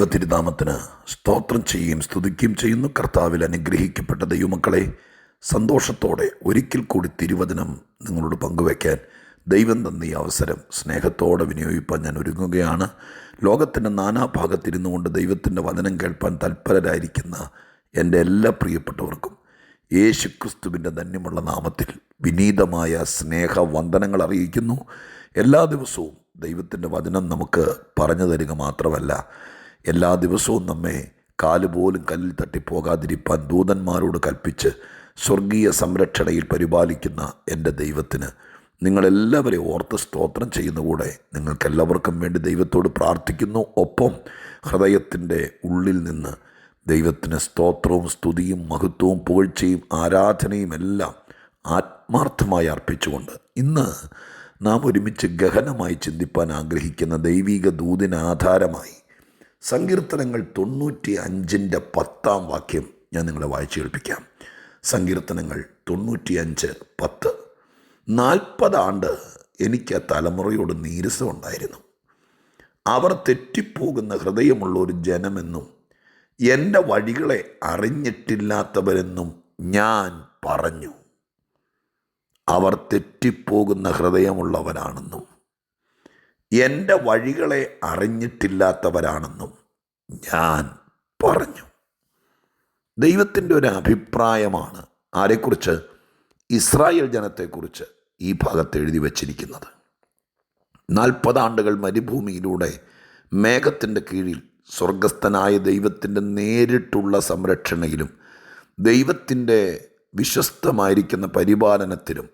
ദൈവതിരുനാമത്തിന് സ്തോത്രം ചെയ്യുകയും സ്തുതിക്കുകയും ചെയ്യുന്നു. കർത്താവിൽ അനുഗ്രഹിക്കപ്പെട്ട ദൈവമക്കളെ സന്തോഷത്തോടെ ഒരിക്കൽ കൂടി തിരുവചനം നിങ്ങളോട് പങ്കുവയ്ക്കാൻ ദൈവം തന്ന ഈ അവസരം സ്നേഹത്തോടെ വിനിയോഗിപ്പാൻ ഞാൻ ഒരുങ്ങുകയാണ്. ലോകത്തിന്റെ നാനാഭാഗത്തിരുന്നു കൊണ്ട് ദൈവത്തിന്റെ വചനം കേൾപ്പാൻ തൽപരരായിരിക്കുന്ന എന്റെ എല്ലാ പ്രിയപ്പെട്ടവർക്കും യേശു ക്രിസ്തുവിന്റെ ധന്യമുള്ള നാമത്തിൽ വിനീതമായ സ്നേഹ വന്ദനങ്ങൾ അറിയിക്കുന്നു. എല്ലാ ദിവസവും ദൈവത്തിന്റെ വചനം നമുക്ക് പറഞ്ഞു തരിക മാത്രമല്ല എല്ലാ ദിവസവും നമ്മെ കാലുപോലും കല്ലിൽ തട്ടിപ്പോകാതിരിപ്പാൻ ദൂതന്മാരോട് കൽപ്പിച്ച് സ്വർഗീയ സംരക്ഷണയിൽ പരിപാലിക്കുന്ന എന്റെ ദൈവത്തിന് നിങ്ങളെല്ലാവരെയും ഓർത്ത് സ്തോത്രം ചെയ്യുന്ന കൂടെ നിങ്ങൾക്കെല്ലാവർക്കും വേണ്ടി ദൈവത്തോട് പ്രാർത്ഥിക്കുന്നു. ഒപ്പം ഹൃദയത്തിന്റെ ഉള്ളിൽ നിന്ന് ദൈവത്തിന് സ്തോത്രവും സ്തുതിയും മഹത്വവും പുകഴ്ചയും ആരാധനയും എല്ലാം ആത്മാർത്ഥമായി അർപ്പിച്ചുകൊണ്ട് ഇന്ന് നാം ഒരുമിച്ച് ഗഹനമായി ചിന്തിപ്പാൻ ആഗ്രഹിക്കുന്ന ദൈവിക ദൂതിന് ആധാരമായി സങ്കീർത്തനങ്ങൾ തൊണ്ണൂറ്റി അഞ്ചിന്റെ പത്താം വാക്യം ഞാൻ നിങ്ങളെ വായിച്ചു കേൾപ്പിക്കാം. സങ്കീർത്തനങ്ങൾ തൊണ്ണൂറ്റി അഞ്ച് പത്ത് നാൽപ്പതാണ്ട് എനിക്ക് ആ തലമുറയോട് നീരസമുണ്ടായിരുന്നു. അവർ തെറ്റിപ്പോകുന്ന ഹൃദയമുള്ള ഒരു ജനമെന്നും എന്റെ വഴികളെ അറിഞ്ഞിട്ടില്ലാത്തവരെന്നും ഞാൻ പറഞ്ഞു. അവർ തെറ്റിപ്പോകുന്ന ഹൃദയമുള്ളവരാണെന്നും. എന്റെ വഴികളെ അറിഞ്ഞിട്ടില്ലാത്തവരാണെന്നും ഞാൻ പറഞ്ഞു. ദൈവത്തിന്റെ ഒരു അഭിപ്രായമാണ് ആരെക്കുറിച്ച്? ഇസ്രായേൽ ജനത്തെക്കുറിച്ച് ഈ ഭാഗത്ത് എഴുതി വച്ചിരിക്കുന്നത്. നാൽപ്പതാണ്ടുകൾ മരുഭൂമിയിലൂടെ മേഘത്തിന്റെ കീഴിൽ സ്വർഗസ്ഥനായ ദൈവത്തിന്റെ നേരിട്ടുള്ള സംരക്ഷണയിലും ദൈവത്തിന്റെ വിശ്വസ്തമായിരിക്കുന്ന പരിപാലനത്തിലും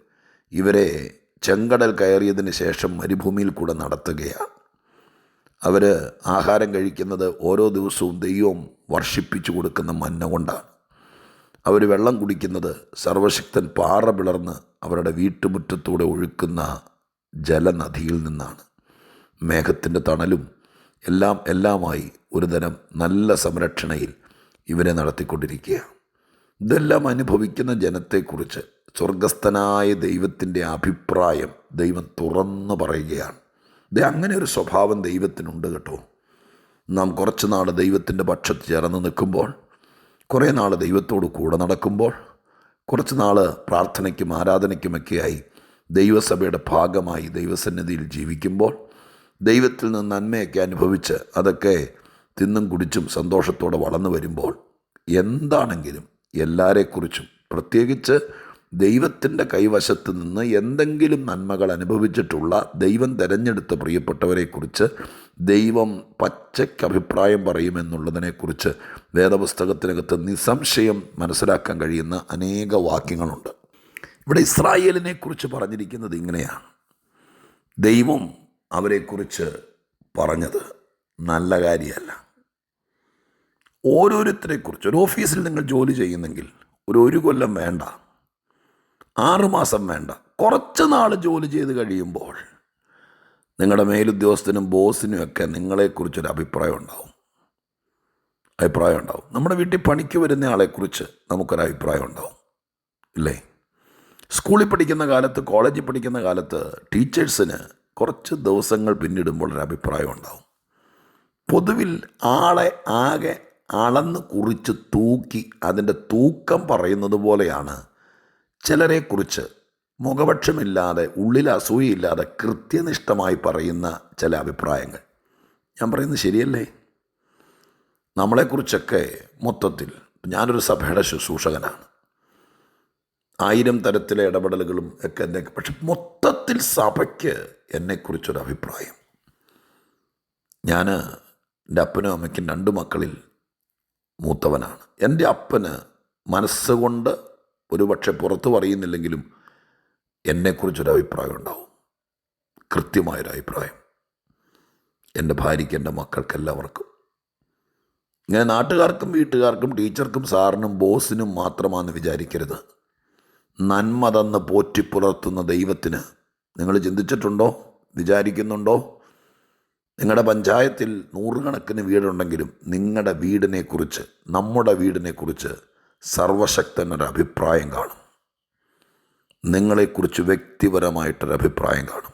ഇവരെ ചെങ്കടൽ കയറിയതിന് ശേഷം മരുഭൂമിയിൽ കൂടെ നടത്തുകയാണ്. അവർ ആഹാരം കഴിക്കുന്നത് ഓരോ ദിവസവും ദൈവം വർഷിപ്പിച്ചു കൊടുക്കുന്ന മന്ന കൊണ്ടാണ്. അവർ വെള്ളം കുടിക്കുന്നത് സർവശക്തൻ പാറ പിളർന്ന് അവരുടെ വീട്ടുമുറ്റത്തൂടെ ഒഴുക്കുന്ന ജലനദിയിൽ നിന്നാണ്. മേഘത്തിന്റെ തണലും എല്ലാം എല്ലാമായി ഒരു തരം നല്ല സംരക്ഷണയിൽ ഇവരെ നടത്തിക്കൊണ്ടിരിക്കുക ഇതെല്ലാം അനുഭവിക്കുന്ന ജനത്തെക്കുറിച്ച് സ്വർഗസ്ഥനായ ദൈവത്തിന്റെ അഭിപ്രായം ദൈവം തുറന്നു പറയുകയാണ്. ഇത് അങ്ങനെ ഒരു സ്വഭാവം ദൈവത്തിനുണ്ട് കേട്ടോ. നാം കുറച്ച് നാൾ ദൈവത്തിന്റെ പക്ഷത്ത് ചേർന്ന് നിൽക്കുമ്പോൾ കുറേ നാൾ ദൈവത്തോട് കൂടെ നടക്കുമ്പോൾ കുറച്ച് നാൾ പ്രാർത്ഥനയ്ക്കും ആരാധനയ്ക്കുമൊക്കെയായി ദൈവസഭയുടെ ഭാഗമായി ദൈവസന്നിധിയിൽ ജീവിക്കുമ്പോൾ ദൈവത്തിൽ നിന്ന് നന്മയൊക്കെ അനുഭവിച്ച് അതൊക്കെ തിന്നും കുടിച്ചും സന്തോഷത്തോടെ വളർന്നു വരുമ്പോൾ എന്താണെങ്കിലും എല്ലാവരെക്കുറിച്ചും പ്രത്യേകിച്ച് ദൈവത്തിന്റെ കൈവശത്ത് നിന്ന് എന്തെങ്കിലും നന്മകൾ അനുഭവിച്ചിട്ടുള്ള ദൈവം തിരഞ്ഞെടുത്ത പ്രിയപ്പെട്ടവരെക്കുറിച്ച് ദൈവം പച്ചയ്ക്ക് അഭിപ്രായം പറയുമെന്നുള്ളതിനെക്കുറിച്ച് വേദപുസ്തകത്തിനകത്ത് നിസ്സംശയം മനസ്സിലാക്കാൻ കഴിയുന്ന അനേക വാക്യങ്ങളുണ്ട്. ഇവിടെ ഇസ്രായേലിനെക്കുറിച്ച് പറഞ്ഞിരിക്കുന്നത് ഇങ്ങനെയാണ്. ദൈവം അവരെക്കുറിച്ച് പറഞ്ഞത് നല്ല കാര്യമല്ല. ഓരോരുത്തരെക്കുറിച്ച് ഒരു ഓഫീസിൽ നിങ്ങൾ ജോലി ചെയ്യുന്നെങ്കിൽ ഒരു ഒരു കൊല്ലം വേണ്ട. ആറുമാസം വേണ്ട. കുറച്ച് നാൾ ജോലി ചെയ്ത് കഴിയുമ്പോൾ നിങ്ങളുടെ മേലുദ്യോഗസ്ഥനും ബോസിനും ഒക്കെ നിങ്ങളെക്കുറിച്ചൊരു അഭിപ്രായം ഉണ്ടാവും. അഭിപ്രായം ഉണ്ടാവും. നമ്മുടെ വീട്ടിൽ പണിക്ക് വരുന്ന ആളെക്കുറിച്ച് നമുക്കൊരു അഭിപ്രായം ഉണ്ടാവും. ഇല്ലേ? സ്കൂളിൽ പഠിക്കുന്ന കാലത്ത് കോളേജിൽ പഠിക്കുന്ന കാലത്ത് ടീച്ചേഴ്സിന് കുറച്ച് ദിവസങ്ങൾ പിന്നിടുമ്പോൾ ഒരു അഭിപ്രായം ഉണ്ടാവും. പൊതുവിൽ ആളെ ആകെ അളന്ന് കുറിച്ച് തൂക്കി അതിന്റെ തൂക്കം പറയുന്നത് പോലെയാണ് ചിലരെക്കുറിച്ച് മുഖപക്ഷമില്ലാതെ ഉള്ളിൽ അസൂയയില്ലാതെ കൃത്യനിഷ്ഠമായി പറയുന്ന ചില അഭിപ്രായങ്ങൾ. ഞാൻ പറയുന്നത് ശരിയല്ലേ? നമ്മളെക്കുറിച്ചൊക്കെ മൊത്തത്തിൽ ഞാനൊരു സഭയുടെ ശുശ്രൂഷകനാണ്. ആയിരം തരത്തിലെ ഇടപെടലുകളും ഒക്കെ എന്നെ പക്ഷെ മൊത്തത്തിൽ സഭയ്ക്ക് എന്നെക്കുറിച്ചൊരു അഭിപ്രായം. ഞാൻ എന്റെ അപ്പനും അമ്മയ്ക്കും രണ്ട് മക്കളിൽ മൂത്തവനാണ്. എന്റെ അപ്പന് മനസ്സുകൊണ്ട് ഒരുപക്ഷെ പുറത്ത് പറയുന്നില്ലെങ്കിലും എന്നെക്കുറിച്ചൊരു അഭിപ്രായം ഉണ്ടാവും. കൃത്യമായൊരു അഭിപ്രായം എന്റെ ഭാര്യയ്ക്ക് എന്റെ മക്കൾക്കെല്ലാവർക്കും ഇങ്ങനെ നാട്ടുകാർക്കും വീട്ടുകാർക്കും ടീച്ചർക്കും സാറിനും ബോസിനും മാത്രമാണെന്ന് വിചാരിക്കരുത്. നന്മ തന്ന് പോറ്റി പുലർത്തുന്ന ദൈവത്തിന് നിങ്ങൾ ചിന്തിച്ചിട്ടുണ്ടോ? വിചാരിക്കുന്നുണ്ടോ? നിങ്ങളുടെ പഞ്ചായത്തിൽ നൂറുകണക്കിന് വീടുണ്ടെങ്കിലും നിങ്ങളുടെ വീടിനെക്കുറിച്ച് നമ്മുടെ വീടിനെക്കുറിച്ച് സർവശക്തനൊരു അഭിപ്രായം കാണും. നിങ്ങളെക്കുറിച്ച് വ്യക്തിപരമായിട്ടൊരു അഭിപ്രായം കാണും.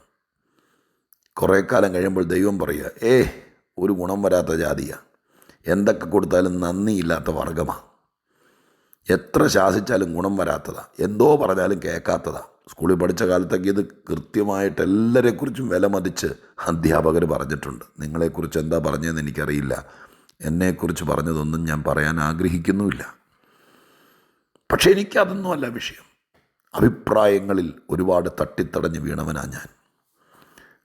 കുറേ കാലം കഴിയുമ്പോൾ ദൈവം പറയുക ഏ ഒരു ഗുണം വരാത്ത ജാതിയാണ് എന്തൊക്കെ കൊടുത്താലും നന്ദിയില്ലാത്ത വർഗമാണ് എത്ര ശാസിച്ചാലും ഗുണം വരാത്തതാ. എന്തോ പറഞ്ഞാലും കേൾക്കാത്തതാ. സ്കൂളിൽ പഠിച്ച കാലത്തൊക്കെ ഇത് കൃത്യമായിട്ട് എല്ലാവരെക്കുറിച്ചും വില മതിച്ച് അധ്യാപകർ പറഞ്ഞിട്ടുണ്ട്. നിങ്ങളെക്കുറിച്ച് എന്താ പറഞ്ഞതെന്ന് എനിക്കറിയില്ല. എന്നെക്കുറിച്ച് പറഞ്ഞതൊന്നും ഞാൻ പറയാൻ ആഗ്രഹിക്കുന്നുമില്ല. പക്ഷേ എനിക്കതൊന്നുമല്ല വിഷയം. അഭിപ്രായങ്ങളിൽ ഒരുപാട് തട്ടിത്തടഞ്ഞ് വീണവനാ ഞാൻ.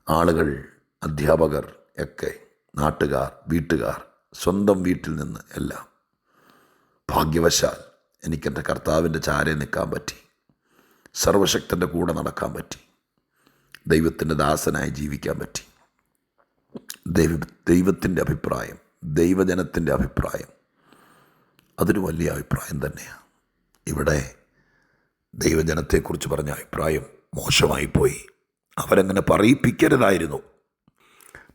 ആളുകൾ അധ്യാപകർ ഒക്കെ നാട്ടുകാർ വീട്ടുകാർ സ്വന്തം വീട്ടിൽ നിന്ന് എല്ലാം. ഭാഗ്യവശാൽ എനിക്കെന്റെ കർത്താവിന്റെ ചാരെ നിൽക്കാൻ പറ്റി. സർവശക്തന്റെ കൂടെ നടക്കാൻ പറ്റി. ദൈവത്തിന്റെ ദാസനായി ജീവിക്കാൻ പറ്റി. ദൈവ ദൈവത്തിന്റെ അഭിപ്രായം ദൈവജനത്തിന്റെ അഭിപ്രായം. അതൊരു വലിയ അഭിപ്രായം തന്നെയാണ്. ഇവിടെ ദൈവജനത്തെക്കുറിച്ച് പറഞ്ഞ അഭിപ്രായം മോശമായിപ്പോയി. അവരങ്ങനെ പറയിപ്പിക്കരുതായിരുന്നു.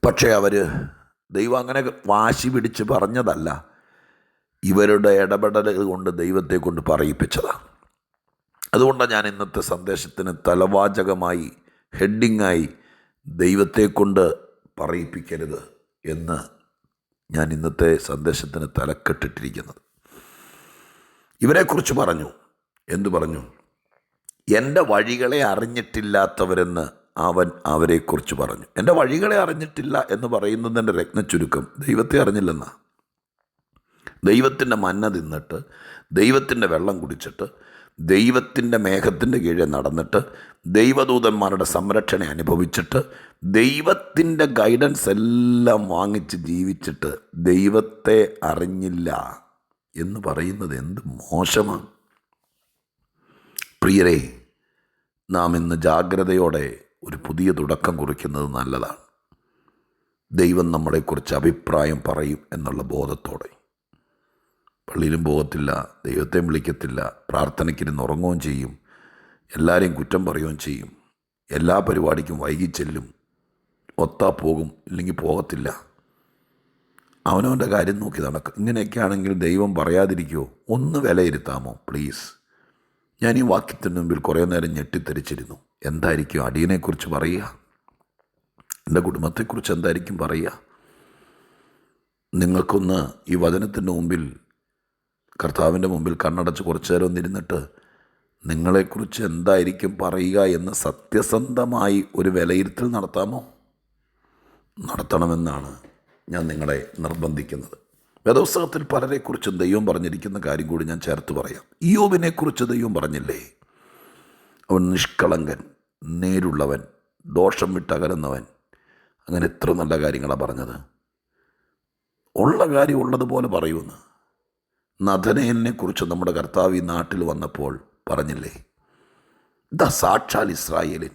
പക്ഷേ അവർ ദൈവം അങ്ങനെ വാശി പിടിച്ച് പറഞ്ഞതല്ല. ഇവരുടെ ഇടപെടൽ കൊണ്ട് ദൈവത്തെ കൊണ്ട് പറയിപ്പിച്ചതാണ് അതുകൊണ്ടാണ് ഞാൻ ഇന്നത്തെ സന്ദേശത്തിന് തലവാചകമായി ഹെഡിങ്ങായി ദൈവത്തെ കൊണ്ട് പറയിപ്പിക്കരുത് എന്ന് ഞാൻ ഇന്നത്തെ സന്ദേശത്തിന് തലക്കെട്ടിട്ടിരിക്കുന്നത്. ഇവരെക്കുറിച്ച് പറഞ്ഞു. എന്തു പറഞ്ഞു? എന്റെ വഴികളെ അറിഞ്ഞിട്ടില്ലാത്തവരെന്ന് അവൻ അവരെക്കുറിച്ച് പറഞ്ഞു. എന്റെ വഴികളെ അറിഞ്ഞിട്ടില്ല എന്ന് പറയുന്നതിന്റെ രത്നച്ചുരുക്കം ദൈവത്തെ അറിഞ്ഞില്ലെന്ന? ദൈവത്തിന്റെ മന്ന തിന്നിട്ട് ദൈവത്തിന്റെ വെള്ളം കുടിച്ചിട്ട് ദൈവത്തിന്റെ മേഘത്തിന്റെ കീഴെ നടന്നിട്ട് ദൈവദൂതന്മാരുടെ സംരക്ഷണ അനുഭവിച്ചിട്ട് ദൈവത്തിന്റെ ഗൈഡൻസ് എല്ലാം വാങ്ങിച്ച് ജീവിച്ചിട്ട് ദൈവത്തെ അറിഞ്ഞില്ല. എന്ന് പറയുന്നത് എന്ത് മോശമാണ്? പ്രിയരെ നാം ഇന്ന് ജാഗ്രതയോടെ ഒരു പുതിയ തുടക്കം കുറിക്കുന്നത് നല്ലതാണ്. ദൈവം നമ്മളെക്കുറിച്ച് അഭിപ്രായം പറയും എന്നുള്ള ബോധത്തോടെ. പള്ളിയിലും പോകത്തില്ല ദൈവത്തെ വിളിക്കത്തില്ല പ്രാർത്ഥനയ്ക്കിരുന്ന് ഉറങ്ങുകയും ചെയ്യും എല്ലാവരെയും കുറ്റം പറയുകയും ചെയ്യും എല്ലാ പരിപാടിക്കും വൈകി ചെല്ലും ഒത്താ പോകും ഇല്ലെങ്കിൽ പോകത്തില്ല. അവനവന്റെ കാര്യം നോക്കി നടക്കും. ഇങ്ങനെയൊക്കെ ആണെങ്കിൽ ദൈവം പറയാതിരിക്കുമോ ഒന്ന് വിലയിരുത്താമോ? പ്ലീസ്. ഞാൻ ഈ വാക്യത്തിന് മുമ്പിൽ കുറേ നേരം ഞെട്ടിത്തെറിച്ചിരുന്നു. എന്തായിരിക്കും അടിയനെക്കുറിച്ച് പറയുക? എന്റെ കുടുംബത്തെക്കുറിച്ച് എന്തായിരിക്കും പറയുക? നിങ്ങൾക്കൊന്ന് ഈ വചനത്തിന്റെ മുമ്പിൽ കർത്താവിന്റെ മുമ്പിൽ കണ്ണടച്ച് കുറച്ചു നേരം ഒന്നിരുന്നിട്ട് നിങ്ങളെക്കുറിച്ച് എന്തായിരിക്കും പറയുക എന്ന് സത്യസന്ധമായി ഒരു വിലയിരുത്തൽ നടത്താമോ? നടത്തണമെന്നാണ് ഞാൻ നിങ്ങളെ നിർബന്ധിക്കുന്നത്. വേദപുസ്തകത്തിൽ പലരെക്കുറിച്ചും ദൈവം പറഞ്ഞിരിക്കുന്ന കാര്യം കൂടി ഞാൻ ചേർത്ത് പറയാം. ഇയോബിനെക്കുറിച്ച് ദൈവം പറഞ്ഞില്ലേ? അവൻ നിഷ്കളങ്കൻ നേരുള്ളവൻ ദോഷം വിട്ടകലുന്നവൻ. അങ്ങനെ എത്ര നല്ല കാര്യങ്ങളാണ് പറഞ്ഞത്. ഉള്ള കാര്യം ഉള്ളതുപോലെ പറയുമെന്ന്. നഥനയനെക്കുറിച്ച് നമ്മുടെ കർത്താവ് ഈ നാട്ടിൽ വന്നപ്പോൾ പറഞ്ഞില്ലേ? ദ സാക്ഷാൽ ഇസ്രായേലിൻ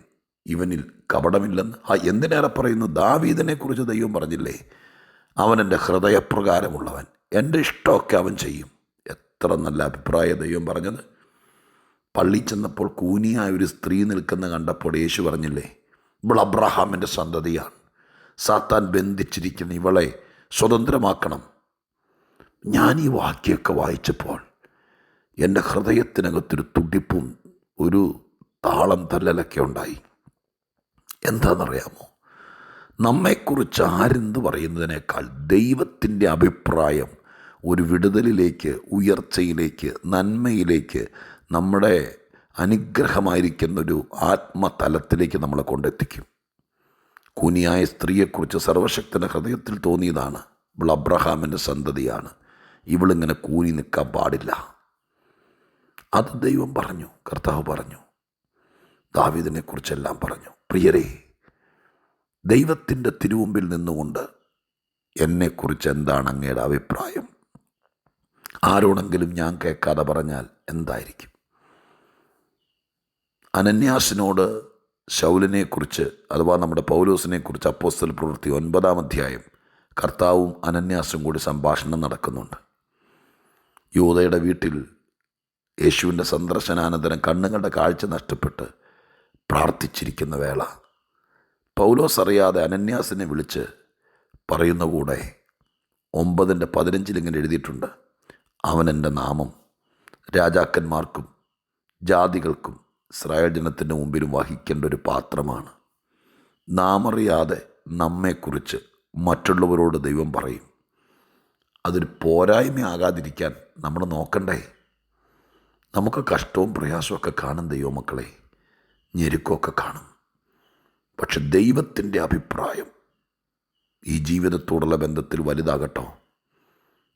ഇവനിൽ കപടമില്ലെന്ന്. ആ എന്തിനേറെ പറയുന്നു? ദാവീദിനെക്കുറിച്ച് ദൈവം പറഞ്ഞില്ലേ? അവൻ എന്റെ ഹൃദയപ്രകാരമുള്ളവൻ. എന്റെ ഇഷ്ടമൊക്കെ അവൻ ചെയ്യും. എത്ര നല്ല അഭിപ്രായ ദൈവം പറഞ്ഞത്. പള്ളി ചെന്നപ്പോൾ കൂനിയായ ഒരു സ്ത്രീ നിൽക്കുന്ന കണ്ടപ്പോൾ യേശു പറഞ്ഞില്ലേ ഇവൾ അബ്രഹാമിന്റെ സന്തതിയാണ്. സാത്താൻ ബന്ധിച്ചിരിക്കുന്ന ഇവളെ സ്വതന്ത്രമാക്കണം. ഞാൻ ഈ വാക്യമൊക്കെ വായിച്ചപ്പോൾ എന്റെ ഹൃദയത്തിനകത്തൊരു തുടിപ്പും ഒരു താളം തല്ലലൊക്കെ ഉണ്ടായി. എന്താണെന്നറിയാമോ? നമ്മെക്കുറിച്ച് ആരെന്ത് പറയുന്നതിനേക്കാൾ ദൈവത്തിന്റെ അഭിപ്രായം ഒരു വിടുതലിലേക്ക് ഉയർച്ചയിലേക്ക് നന്മയിലേക്ക് നമ്മുടെ അനുഗ്രഹമായിരിക്കുന്നൊരു ആത്മതലത്തിലേക്ക് നമ്മളെ കൊണ്ടെത്തിക്കും. കുനിയായ സ്ത്രീയെക്കുറിച്ച് സർവശക്തന്റെ ഹൃദയത്തിൽ തോന്നിയതാണ്. ഇവൾ അബ്രഹാമിന്റെ സന്തതിയാണ്. ഇവളിങ്ങനെ കൂനി നിൽക്കാൻ പാടില്ല. അത് ദൈവം പറഞ്ഞു കർത്താവ് പറഞ്ഞു ദാവീദിനെക്കുറിച്ചെല്ലാം പറഞ്ഞു. പ്രിയരെ ദൈവത്തിന്റെ തിരുമുമ്പിൽ നിന്നുകൊണ്ട് എന്നെക്കുറിച്ച് എന്താണ് അങ്ങയുടെ അഭിപ്രായം? ആരോടെങ്കിലും ഞാൻ കേൾക്കാതെ പറഞ്ഞാൽ എന്തായിരിക്കും? അനന്യാസിനോട് ശൗലിനെക്കുറിച്ച് അഥവാ നമ്മുടെ പൗലോസിനെക്കുറിച്ച് അപ്പോസ്റ്റൽ പ്രവൃത്തി ഒൻപതാം അധ്യായം കർത്താവും അനന്യാസും കൂടി സംഭാഷണം നടക്കുന്നുണ്ട്. യൂതയുടെ വീട്ടിൽ യേശുവിന്റെ സന്ദർശനാനന്തരം കണ്ണുകളുടെ കാഴ്ച നഷ്ടപ്പെട്ട് പ്രാർത്ഥിച്ചിരിക്കുന്ന വേള. പൗലോസ് അറിയാതെ അനന്യാസിനെ വിളിച്ച് പറയുന്ന കൂടെ ഒമ്പതിന്റെ പതിനഞ്ചിലിങ്ങനെ എഴുതിയിട്ടുണ്ട്. അവൻ എന്റെ നാമം രാജാക്കന്മാർക്കും ജാതികൾക്കും ഇസ്രായേൽ മുമ്പിലും വഹിക്കേണ്ട ഒരു പാത്രമാണ്. നാമറിയാതെ നമ്മെക്കുറിച്ച് മറ്റുള്ളവരോട് ദൈവം പറയും. അതൊരു പോരായ്മയാകാതിരിക്കാൻ നമ്മൾ നോക്കണ്ടേ? നമുക്ക് കഷ്ടവും പ്രയാസമൊക്കെ കാണും ദൈവമക്കളെ. ഞെരുക്കമൊക്കെ കാണും. പക്ഷെ ദൈവത്തിന്റെ അഭിപ്രായം ഈ ജീവിതത്തോടുള്ള ബന്ധത്തിൽ വലുതാകട്ടോ.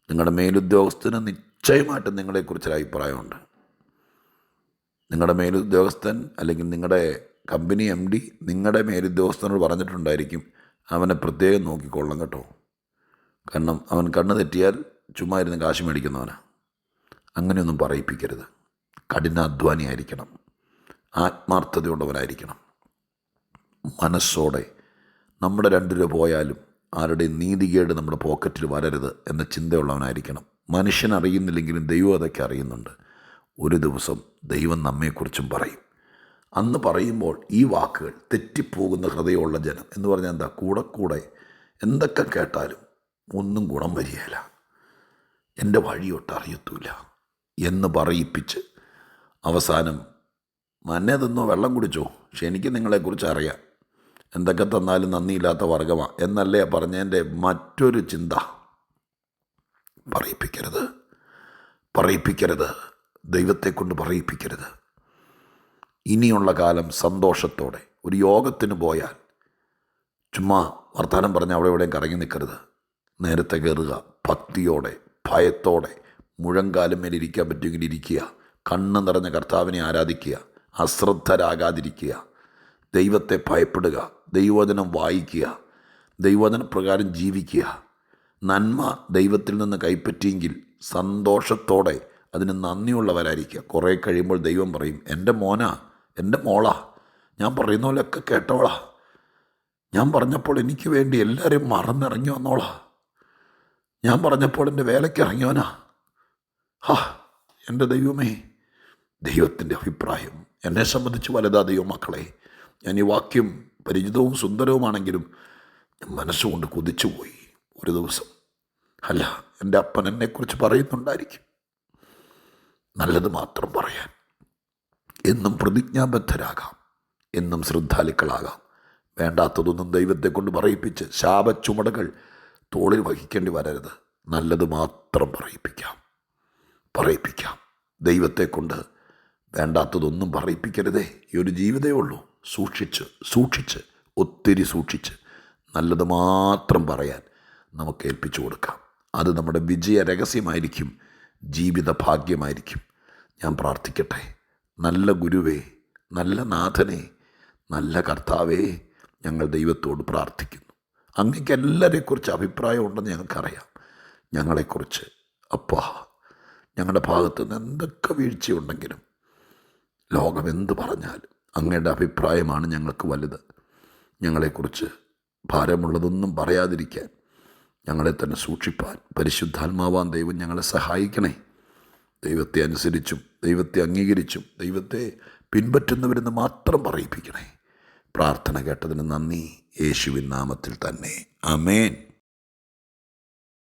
നിങ്ങളുടെ മേലുദ്യോഗസ്ഥന് നിശ്ചയമായിട്ടും നിങ്ങളെക്കുറിച്ചൊരു അഭിപ്രായമുണ്ട്. നിങ്ങളുടെ മേലുദ്യോഗസ്ഥൻ അല്ലെങ്കിൽ നിങ്ങളുടെ കമ്പനി എം ഡി നിങ്ങളുടെ മേലുദ്യോഗസ്ഥനോട് പറഞ്ഞിട്ടുണ്ടായിരിക്കും അവനെ പ്രത്യേകം നോക്കിക്കൊള്ളണം കേട്ടോ. കാരണം അവൻ കണ്ണ് തെറ്റിയാൽ ചുമ്മാ ഇരുന്ന് കാശ് മേടിക്കുന്നവനാണ് അങ്ങനെയൊന്നും പറയിപ്പിക്കരുത്. കഠിനാധ്വാനിയായിരിക്കണം. ആത്മാർത്ഥതയുള്ളവനായിരിക്കണം. മനസ്സോടെ നമ്മുടെ രണ്ട് രൂപ പോയാലും ആരുടെ നീതികേട് നമ്മുടെ പോക്കറ്റിൽ വരരുത് എന്ന ചിന്തയുള്ളവനായിരിക്കണം. മനുഷ്യൻ അറിയുന്നില്ലെങ്കിലും ദൈവം അതൊക്കെ അറിയുന്നുണ്ട്. ഒരു ദിവസം ദൈവം നമ്മെക്കുറിച്ചും പറയും. അന്ന് പറയുമ്പോൾ ഈ വാക്കുകൾ തെറ്റിപ്പോകുന്ന ഹൃദയമുള്ള ജനം എന്ന് പറഞ്ഞാൽ എന്താ? കൂടെ കൂടെ എന്തൊക്കെ കേട്ടാലും ഒന്നും ഗുണം വരികയില്ല. എന്റെ വഴിയൊട്ട് അറിയത്തൂല എന്ന് പറയിപ്പിച്ച് അവസാനം മന്നെ തിന്നോ വെള്ളം കുടിച്ചോ? പക്ഷെ എനിക്ക് നിങ്ങളെക്കുറിച്ച് അറിയാം. എന്തൊക്കെ തന്നാലും നന്ദിയില്ലാത്ത വർഗമാണ് എന്നല്ലേ പറഞ്ഞതിന്റെ മറ്റൊരു ചിന്ത. പറയിപ്പിക്കരുത്. പറയിപ്പിക്കരുത്. ദൈവത്തെക്കൊണ്ട് പറയിപ്പിക്കരുത്. ഇനിയുള്ള കാലം സന്തോഷത്തോടെ. ഒരു യോഗത്തിന് പോയാൽ ചുമ്മാ വർത്തമാനം പറഞ്ഞ് അവിടെ എവിടെയും കറങ്ങി നിൽക്കരുത് നേരത്തെ കയറുക. ഭക്തിയോടെ ഭയത്തോടെ മുഴങ്കാലും മേലെ ഇരിക്കാൻ പറ്റുമെങ്കിൽ ഇരിക്കുക. കണ്ണ് നിറഞ്ഞ കർത്താവിനെ ആരാധിക്കുക. അശ്രദ്ധരാകാതിരിക്കുക. ദൈവത്തെ ഭയപ്പെടുക. ദൈവവചനം വായിക്കുക. ദൈവവചന പ്രകാരം ജീവിക്കുക. നന്മ ദൈവത്തിൽ നിന്ന് കൈപ്പറ്റിയെങ്കിൽ സന്തോഷത്തോടെ അതിന് നന്ദിയുള്ളവരായിരിക്കുക. കുറേ കഴിയുമ്പോൾ ദൈവം പറയും എന്റെ മോനാ എന്റെ മോളാ ഞാൻ പറയുന്ന പോലെയൊക്കെ കേട്ടോളാ. ഞാൻ പറഞ്ഞപ്പോൾ എനിക്ക് വേണ്ടി എല്ലാവരെയും മറന്നിറങ്ങി വന്നോളാ. ഞാൻ പറഞ്ഞപ്പോൾ എന്റെ വേലയ്ക്ക് ഇറങ്ങിയോനാ ഹാ എന്റെ ദൈവമേ ദൈവത്തിന്റെ അഭിപ്രായം. എന്നെ സംബന്ധിച്ച് വലുതാ ദൈവമക്കളെ ഞാൻ ഈ വാക്യം പരിചിതവും സുന്ദരവുമാണെങ്കിലും മനസ്സുകൊണ്ട് കുതിച്ചുപോയി ഒരു ദിവസം. അല്ല എന്റെ അപ്പൻ എന്നെക്കുറിച്ച് പറയുന്നുണ്ടായിരിക്കും. നല്ലത് മാത്രം പറയാൻ. എന്നും പ്രതിജ്ഞാബദ്ധരാകാം. എന്നും ശ്രദ്ധാലുക്കളാകാം. വേണ്ടാത്തതൊന്നും ദൈവത്തെ കൊണ്ട് പറയിപ്പിച്ച് ശാപച്ചുമടകൾ തോളിൽ വഹിക്കേണ്ടി വരരുത്. നല്ലത് മാത്രം പറയിപ്പിക്കാം. പറയിപ്പിക്കാം. ദൈവത്തെ കൊണ്ട് വേണ്ടാത്തതൊന്നും പറയിപ്പിക്കരുതേ. ഈ ഒരു ജീവിതമേ ഉള്ളൂ. സൂക്ഷിച്ച് സൂക്ഷിച്ച് ഒത്തിരി സൂക്ഷിച്ച് നല്ലത് മാത്രം പറയാൻ നമുക്ക് ഏൽപ്പിച്ചു കൊടുക്കാം. അത് നമ്മുടെ വിജയ രഹസ്യമായിരിക്കും ജീവിത ഭാഗ്യമായിരിക്കും. ഞാൻ പ്രാർത്ഥിക്കട്ടെ. നല്ല ഗുരുവേ നല്ല നാഥനെ നല്ല കർത്താവേ ഞങ്ങൾ ദൈവത്തോട് പ്രാർത്ഥിക്കുന്നു. അങ്ങക്ക് എല്ലാവരെക്കുറിച്ച് അഭിപ്രായമുണ്ടെന്ന് ഞങ്ങൾക്കറിയാം. ഞങ്ങളെക്കുറിച്ച് അപ്പാ ഞങ്ങളുടെ ഭാഗത്ത് നിന്ന് എന്തൊക്കെ വീഴ്ചയുണ്ടെങ്കിലും ലോകം പറഞ്ഞാലും അങ്ങയുടെ അഭിപ്രായമാണ് ഞങ്ങൾക്ക് വലുത്. ഞങ്ങളെക്കുറിച്ച് ഭാരമുള്ളതൊന്നും പറയാതിരിക്കാൻ ഞങ്ങളെ തന്നെ സൂക്ഷിപ്പാൻ പരിശുദ്ധാത്മാവാൻ ദൈവം ഞങ്ങളെ സഹായിക്കണേ. ദൈവത്തെ അനുസരിച്ചും ദൈവത്തെ അംഗീകരിച്ചും ദൈവത്തെ പിൻപറ്റുന്നവരെന്ന് മാത്രം പറയിപ്പിക്കണേ. പ്രാർത്ഥന കേട്ടതിന് നന്ദി. യേശുവിൻ നാമത്തിൽ തന്നെ. അമേൻ